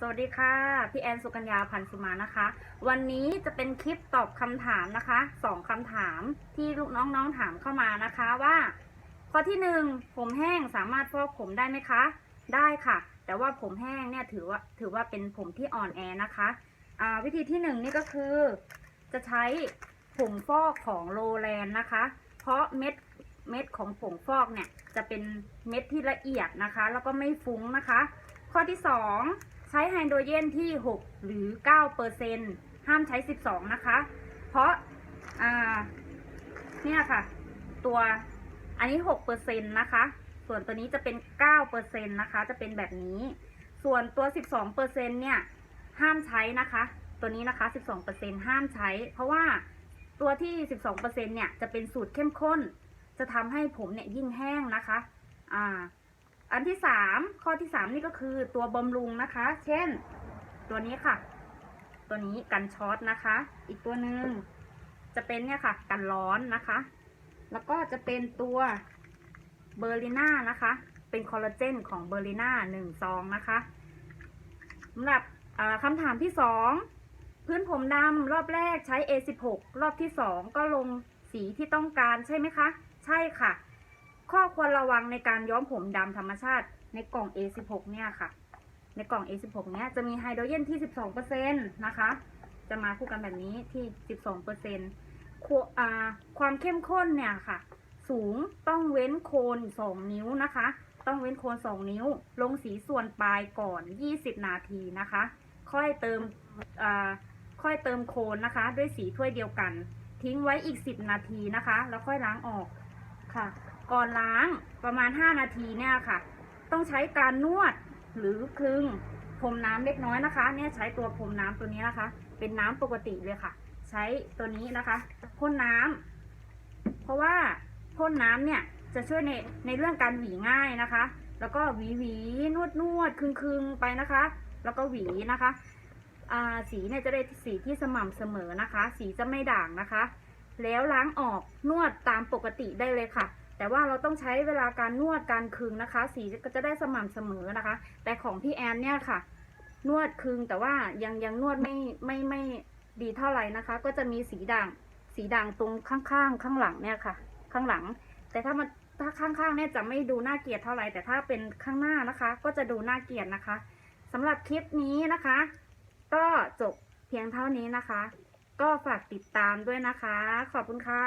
สวัสดีค่ะ พี่แอนสุกัญญาพันธ์สุมานะคะ วันนี้จะเป็นคลิปตอบคำถามนะคะสองคำถามที่ลูกน้องๆถามเข้ามานะคะว่า ข้อที่หนึ่งผมแห้งสามารถฟอกผมได้ไหมคะ ได้ค่ะ แต่ว่าผมแห้งเนี่ยถือว่าถือว่าเป็นผมที่อ่อนแอนะคะวิธีที่หนึ่งนี่ก็คือ จะใช้ผงฟอกของโรแลนนะคะ เพราะเม็ดเม็ดของผงฟอกเนี่ยจะเป็นเม็ดที่ละเอียดนะคะ แล้วก็ไม่ฟุ้งนะคะ ข้อที่2 ใช้ไฮโดรเจนที่ 6 หรือ9เปอร์เซ็นห้ามใช้ 12 นะคะ เพราะอ่าเนี่ยค่ะ ตัวอันนี้6เปอร์เซ็นนะคะ ส่วนตัวนี้จะเป็น9เปอร์เซ็นนะคะ จะเป็นแบบนี้ ส่วนตัว 12เปอร์เซ็นเนี่ยห้ามใช้นะคะ ตัวนี้นะคะ 12เปอร์เซ็นห้ามใช้ เพราะว่าตัวที่ 12เปอร์เซ็นเนี่ยจะเป็นสูตรเข้มข้น จะทำให้ผมเนี่ยยิ่งแห้งนะคะ อ่า อันที่สามข้อที่สามนี่ก็คือตัวบำรุงนะคะ เช่น ตัวนี้ค่ะ ตัวนี้กันช็อตนะคะ อีกตัวหนึ่งจะเป็นเนี่ยค่ะ กันร้อนนะคะ แล้วก็จะเป็นตัวเบอร์ลิน่านะคะ เป็นคอลลาเจนของเบอร์ลิน่าหนึ่งซองนะคะสำหรับคำถามที่สองพื้นผมดำรอบแรกใช้ A16 รอบที่สองก็ลงสีที่ต้องการใช่ไหมคะ ใช่ค่ะ ข้อควรระวังในการย้อมผมดำธรรมชาติในกล่อง A16 เนี่ยค่ะ ในกล่อง A16 เนี้ยจะมีไฮโดรเจนที่ 12%นะคะ จะมาคู่กันแบบนี้ที่ 12%ควอ่าความเข้มข้นเนี่ยค่ะ สูงต้องเว้นโคน 2 นิ้วนะคะ ต้องเว้นโคน 2 นิ้ว ลงสีส่วนปลายก่อน 20 นาทีนะคะ ค่อยเติมอ่าค่อยเติมโคนนะคะ ด้วยสีถ้วยเดียวกัน ทิ้งไว้อีก 10 นาทีนะคะ แล้วค่อยล้างออกค่ะ ก่อนล้างประมาณ 5 นาทีเนี่ยค่ะ ต้องใช้การนวดหรือคลึงพรมน้ำเล็กน้อยนะคะ เนี่ยใช้ตัวพรมน้ำตัวนี้นะคะ เป็นน้ำปกติเลยค่ะ ใช้ตัวนี้นะคะพ่นน้ำเพราะว่าพ่นน้ำเนี่ยจะช่วยในในเรื่องการหวีง่ายนะคะ แล้วก็หวีหวีนวดนวดคึงคึงไปนะคะ แล้วก็หวีนะคะสีเนี่ยจะได้สีที่สม่ำเสมอนะคะ สีจะไม่ด่างนะคะ แล้วล้างออกนวดตามปกติได้เลยค่ะ แต่ว่าเราต้องใช้เวลาการนวดการคึงนะคะ สีก็จะได้สม่ำเสมอนะคะ แต่ของพี่แอนเนี่ยค่ะ นวดคึงแต่ว่ายังยังนวดไม่ไม่ไม่ดีเท่าไหร่นะคะ ก็จะมีสีด่างสีด่างตรงข้างๆข้างหลังเนี่ยค่ะ ข้างหลัง แต่ถ้ามันถ้าข้างๆเนี่ยจะไม่ดูน่าเกลียดเท่าไหร่แต่ถ้าเป็นข้างหน้านะคะ ก็จะดูน่าเกลียดนะคะสำหรับคลิปนี้นะคะ ก็จบเพียงเท่านี้นะคะ ก็ฝากติดตามด้วยนะคะ ขอบคุณค่ะ